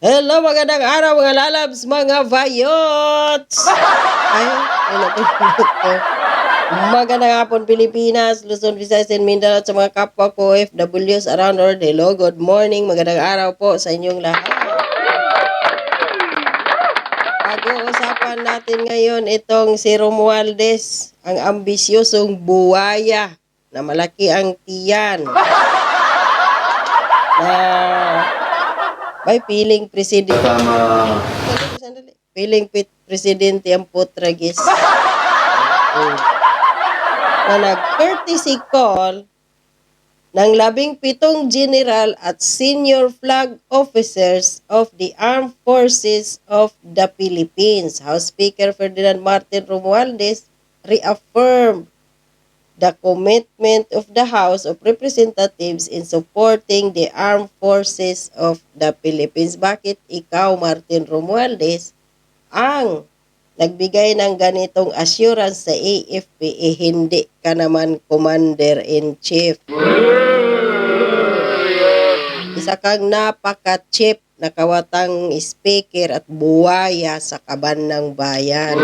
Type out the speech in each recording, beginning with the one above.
Hello, magandang araw mga lalabs, mga vayots! Ay, napulot ko. Magandang hapon Pilipinas, Luzon, Visayas, and Mindanao at sa mga kapwa ko FWs around the world. Hello, good morning, magandang araw po sa inyong lahat. Pag-uusapan natin ngayon itong si Romualdez, ang ambisyosong buwaya na malaki ang tiyan. Na may piling presidente. Tama. Sandali. Piling pit presidente ang Putragis. Na nag-courtesy call ng labing pitong general at senior flag officers of the Armed Forces of the Philippines. House Speaker Ferdinand Martin Romualdez reaffirmed the commitment of the House of Representatives in supporting the armed forces of the Philippines. Bakit ikaw, Martin Romualdez, ang nagbigay ng ganitong assurance sa AFP, eh hindi ka naman Commander-in-Chief. Isa kang napaka-cheap na kawatang speaker at buwaya sa kaban ng bayan.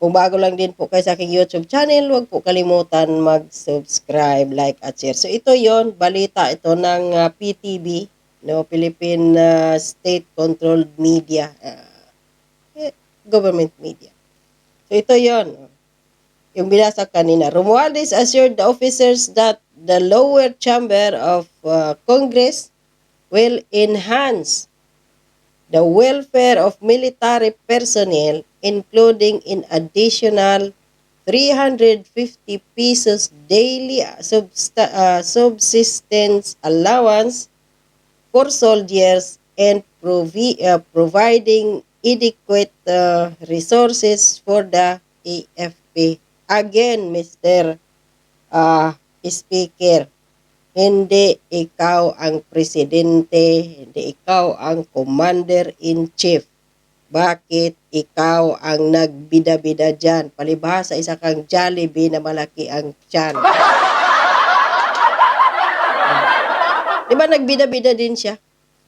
Kung bago lang din po kayo sa aking YouTube channel, huwag po kalimutan mag-subscribe, like at share. So ito yon balita ito ng ah, PTV, no, Philippine ah, State Controlled Media, eh, government media. So ito yon yung binasa kanina. Romualdez assured the officers that the lower chamber of ah, Congress will enhance the welfare of military personnel including in additional 350 pesos daily substa- uh, subsistence allowance for soldiers and provi- uh, providing adequate uh, resources for the AFP. Again, Mr. Uh, Speaker, hindi ikaw ang presidente, hindi ikaw ang commander-in-chief. Bakit ikaw ang nagbida-bida dyan? Palibhasa, isa kang Jollibee na malaki ang tiyan. Di ba nagbida-bida din siya?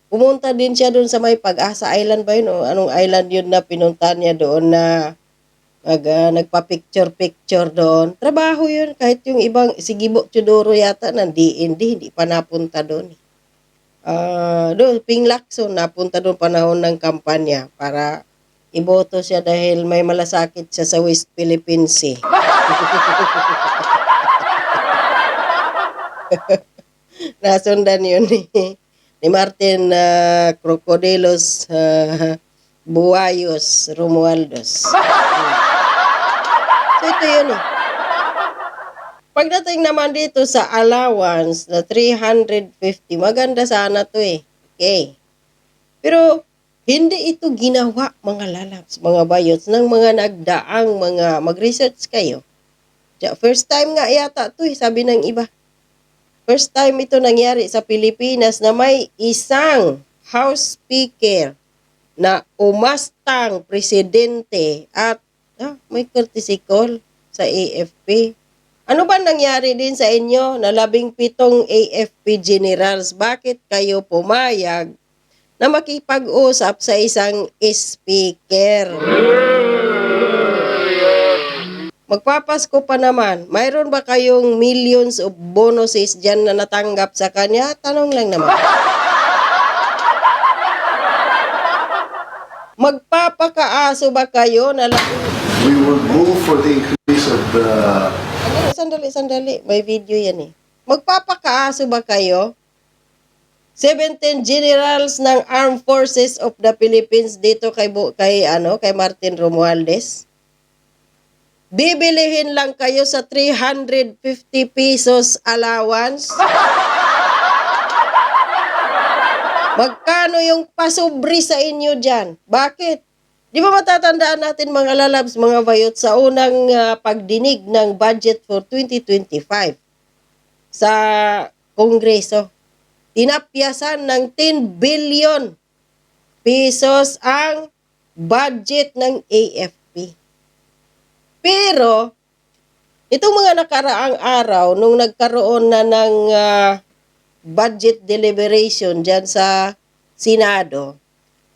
Pumunta din siya doon sa may Pag-asa Island ba yun? O anong island yun na pinunta niya doon na nag, ah, nagpa-picture-picture doon. Trabaho yun. Kahit yung ibang, si Gibo Chudoro yata, nandi, hindi, hindi pa napunta doon. Ah, doon, Ping Lacson, napunta doon panahon ng kampanya para iboto siya dahil may malasakit siya sa West Philippines eh. Nasundan yun ni, ni Martin ah, Crocodilos ah, Buayos Romualdez. So ito yun eh. Pagdating naman dito sa allowance na 350, maganda sana to eh. Okay. Pero hindi ito ginawa mga lalabs, mga bayots ng mga nagdaang mga mag-research kayo. First time nga yata to eh, sabi ng iba. First time ito nangyari sa Pilipinas na may isang House Speaker na umastang presidente at ah, may courtesy call sa AFP. Ano ba nangyari din sa inyo na labing pitong AFP generals? Bakit kayo pumayag na makipag-usap sa isang speaker? Magpapasko pa naman, mayroon ba kayong millions of bonuses dyan na natanggap sa kanya? Tanong lang naman. Magpapakaaso ba kayo na lang... We will move for the increase of the Sandali, sandali, sandali. May video yan eh. Magpapakaaso ba kayo? 17 generals ng Armed Forces of the Philippines dito kay, kay, ano, kay Martin Romualdez. Bibilihin lang kayo sa 350 pesos allowance. Magkano yung pasubri sa inyo dyan? Bakit? Di ba matatandaan natin mga lalabs, mga bayot sa unang ah, pagdinig ng budget for 2025 sa Kongreso? Tinapyasan ng 10 billion pesos ang budget ng AFP. Pero, itong mga nakaraang araw, nung nagkaroon na ng ah, budget deliberation dyan sa Senado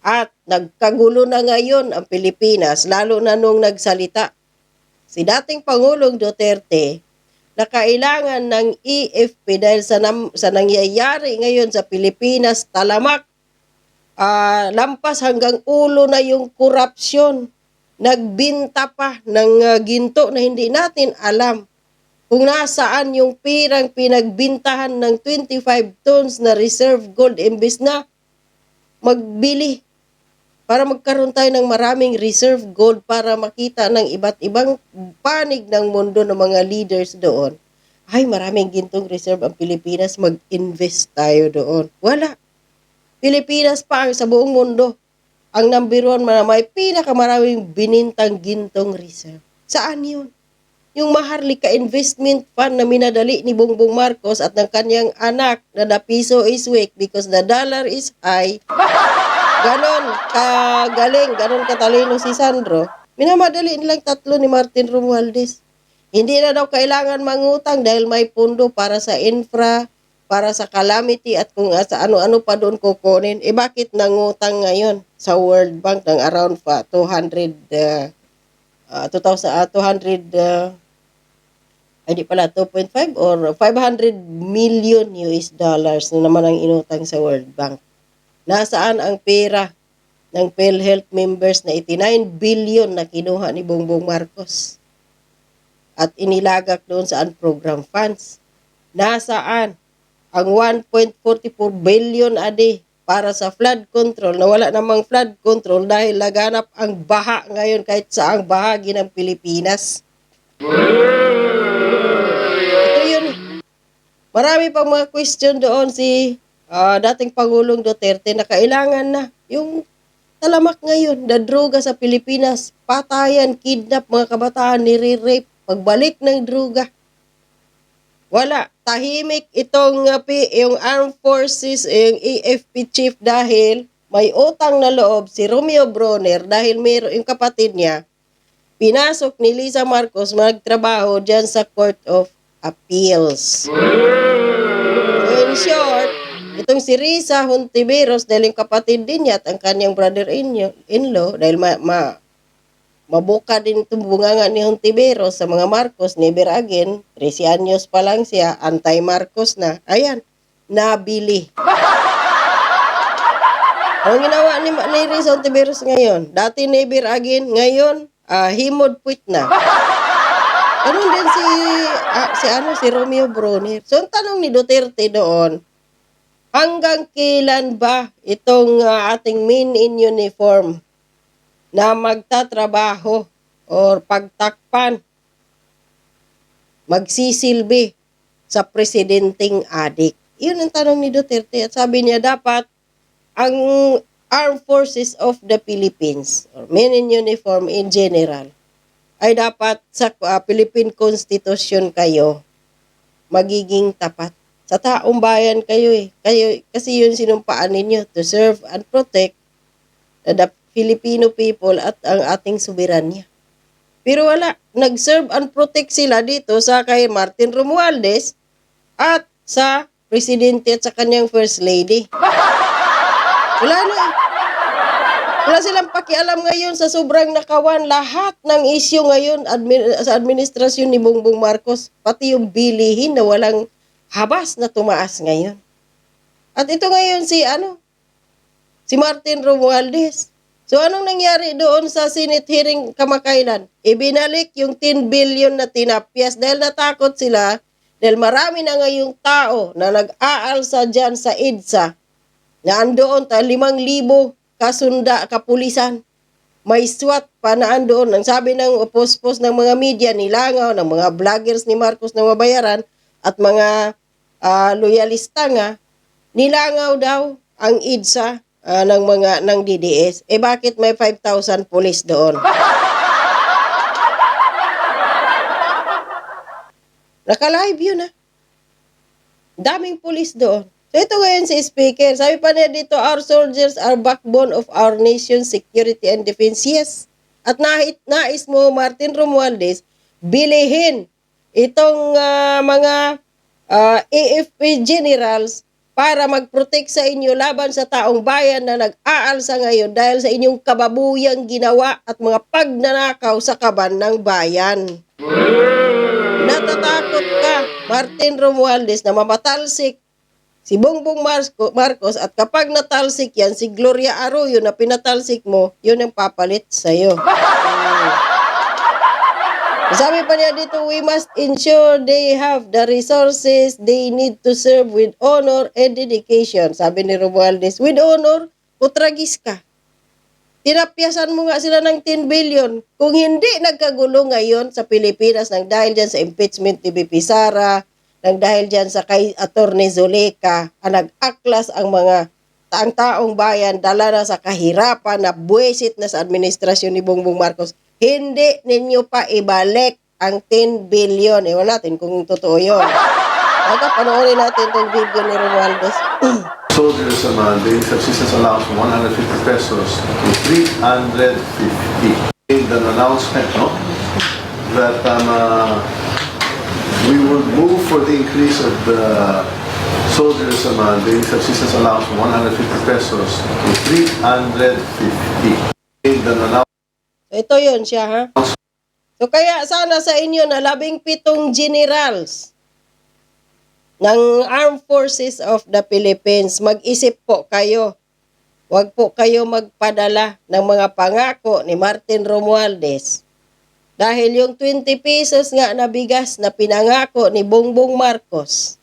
at nagkagulo na ngayon ang Pilipinas, lalo na nung nagsalita si dating Pangulong Duterte na kailangan ng EFP dahil sa, nam- sa nangyayari ngayon sa Pilipinas, talamak, ah, lampas hanggang ulo na yung korupsyon. Nagbinta pa ng ah, ginto na hindi natin alam kung nasaan yung pirang pinagbintahan ng 25 tons na reserve gold imbis na magbili para magkaroon tayo ng maraming reserve gold para makita ng iba't ibang panig ng mundo ng mga leaders doon. Ay, maraming gintong reserve ang Pilipinas, mag-invest tayo doon. Wala. Pilipinas pa sa buong mundo. Ang number one na may pinakamaraming binintang gintong reserve. Saan yun? Yung Maharlika Investment Fund na minadali ni Bongbong Marcos at ng kanyang anak na the peso is weak because the dollar is high. Ganon kagaling, ganon katalino si Sandro. Minamadali nilang tatlo ni Martin Romualdez. Hindi na daw kailangan mangutang dahil may pundo para sa infra, para sa calamity at kung sa ano-ano pa doon kukunin. Eh bakit nangutang ngayon sa World Bank ng around pa 200 uh, uh, 2000 uh, 200 uh, ay di pala 2.5 or 500 million US dollars na naman ang inutang sa World Bank. Nasaan ang pera ng PhilHealth members na 89 billion na kinuha ni Bongbong Marcos? At inilagak doon sa program funds. Nasaan ang 1.44 billion a day para sa flood control na wala namang flood control dahil laganap ang baha ngayon kahit saang bahagi ng Pilipinas. Ito yun. Marami pang mga question doon si ah, dating Pangulong Duterte na kailangan na yung talamak ngayon na droga sa Pilipinas, patayan, kidnap mga kabataan, nire-rape, pagbalik ng droga. Wala. Tahimik itong uh, yung Armed Forces, yung AFP chief dahil may utang na loob si Romeo Broner dahil mayroon yung kapatid niya. Pinasok ni Lisa Marcos magtrabaho dyan sa Court of Appeals. In short, itong si Risa Hontiveros dahil yung kapatid din niya at ang kanyang brother-in-law dahil ma, ma mabuka din itong bunganga ni Hontiveros sa mga Marcos, never again, 13 anyos pa lang siya, anti-Marcos na. Ayan, nabili. Ang ginawa ni, ni Risa Hontiveros ngayon, dati never again, ngayon, ah, himod puwit na. Ganun din si, ah, si, ano, si Romeo Brunner. So, ang tanong ni Duterte doon, hanggang kailan ba itong ah, ating men in uniform na magtatrabaho or pagtakpan magsisilbi sa presidenteng adik? Yun ang tanong ni Duterte. At sabi niya, dapat ang Armed Forces of the Philippines or men in uniform in general ay dapat sa uh, Philippine Constitution kayo magiging tapat. Sa taong bayan kayo eh. Kayo, kasi yun sinumpaan ninyo to serve and protect the Filipino people at ang ating soberanya. Pero wala, nag-serve and protect sila dito sa kay Martin Romualdez at sa presidente at sa kanyang first lady. Wala na. Wala silang pakialam ngayon sa sobrang nakawan lahat ng isyu ngayon admi- sa administrasyon ni Bongbong Marcos, pati yung bilihin na walang habas na tumaas ngayon. At ito ngayon si ano? Si Martin Romualdez. So anong nangyari doon sa Senate hearing kamakailan? Ibinalik yung 10 billion na tinapyas dahil natakot sila dahil marami na ngayong tao na nag-aalsa dyan sa EDSA na andoon ta 5,000 kasunda kapulisan. May SWAT pa na andoon. Ang sabi ng post-post ng mga media, nilangaw ng mga vloggers ni Marcos na mabayaran at mga ah, loyalista nga, nilangaw daw ang EDSA ah, ng mga ng DDS. Eh bakit may 5,000 pulis doon? Naka-live yun ah. Daming pulis doon. So ito ngayon si Speaker, sabi pa niya dito, our soldiers are backbone of our nation's security and defense. Yes. At nais, nais mo, Martin Romualdez, bilihin itong ah, mga ah, AFP generals para mag-protect sa inyo laban sa taong bayan na nag-aalsa ngayon dahil sa inyong kababuyang ginawa at mga pagnanakaw sa kaban ng bayan. Natatakot ka, Martin Romualdez, na mamatalsik si Bongbong Marco- Marcos at kapag natalsik yan, si Gloria Arroyo na pinatalsik mo, yun ang papalit sa'yo. Sabi pa niya dito, we must ensure they have the resources they need to serve with honor and dedication. Sabi ni Romualdez, with honor, utragis ka. Tinapyasan mo nga sila ng 10 billion. Kung hindi nagkagulo ngayon sa Pilipinas nang dahil dyan sa impeachment ni BP Sara, nang dahil dyan sa kay Attorney Zuleka, ang nag-aklas ang mga ang taong bayan dala na sa kahirapan na buwisit na sa administrasyon ni Bongbong Marcos, hindi ninyo pa ibalik ang 10 billion. Ewan natin kung totoo yun. Baka panoorin natin itong video ni Romualdez. soldiers a month, the subsistence allowance from 150 pesos to 350. Made an announcement, no? That um, uh, we will move for the increase of the soldiers a month, the subsistence allowance from 150 pesos to 350. Made an announcement. Ito yun siya, ha? So, kaya sana sa inyo na labing pitong generals ng Armed Forces of the Philippines, mag-isip po kayo. Huwag po kayo magpadala ng mga pangako ni Martin Romualdez. Dahil yung 20 pesos nga na bigas na pinangako ni Bongbong Marcos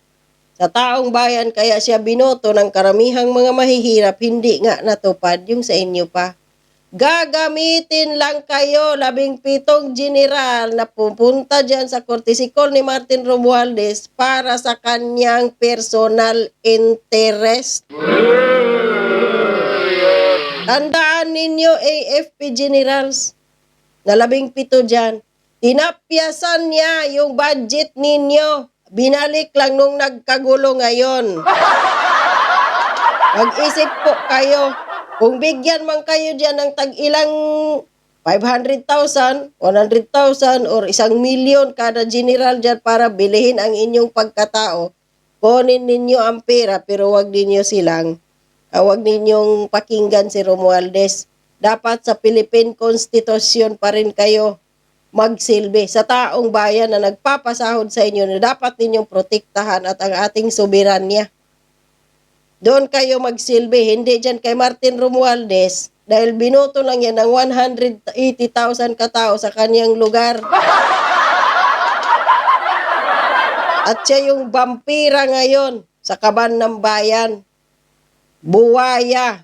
sa taong bayan kaya siya binoto ng karamihang mga mahihirap, hindi nga natupad yung sa inyo pa. Gagamitin lang kayo, labing pitong general na pupunta dyan sa kortisikol ni Martin Romualdez para sa kanyang personal interest. Tandaan ninyo, AFP generals, na labing pito dyan, tinapyasan niya yung budget ninyo. Binalik lang nung nagkagulo ngayon. Mag-isip po kayo. Kung bigyan man kayo dyan ng tag-ilang 500,000, 100,000, or isang milyon kada general dyan para bilihin ang inyong pagkatao, kunin ninyo ang pera pero wag ninyo silang, uh, wag ninyong pakinggan si Romualdez. Dapat sa Philippine Constitution pa rin kayo magsilbi sa taong bayan na nagpapasahod sa inyo na dapat ninyong protektahan at ang ating soberanya. Doon kayo magsilbi, hindi dyan kay Martin Romualdez dahil binoto lang yan ng 180,000 katao sa kanyang lugar. At siya yung vampira ngayon sa kaban ng bayan. Buwaya.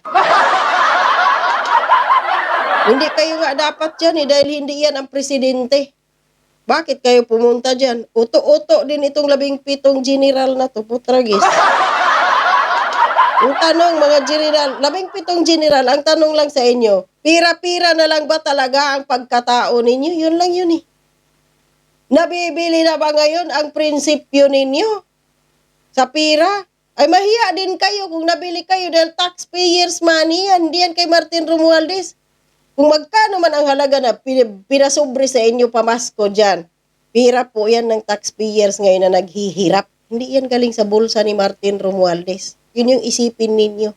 hindi kayo nga dapat yan eh dahil hindi yan ang presidente. Bakit kayo pumunta dyan? Uto-uto din itong labing pitong general na to, putragis. Yung tanong, mga general, labing pitong general, ang tanong lang sa inyo, pira-pira na lang ba talaga ang pagkatao ninyo? Yun lang yun eh. Nabibili na ba ngayon ang prinsipyo ninyo? Sa pira? Ay mahiya din kayo kung nabili kayo dahil taxpayers money yan. Hindi yan kay Martin Romualdez. Kung magkano man ang halaga na pin- pinasobre sa inyo pamasko dyan, pira po yan ng taxpayers ngayon na naghihirap. Hindi yan galing sa bulsa ni Martin Romualdez. Yun yung isipin ninyo.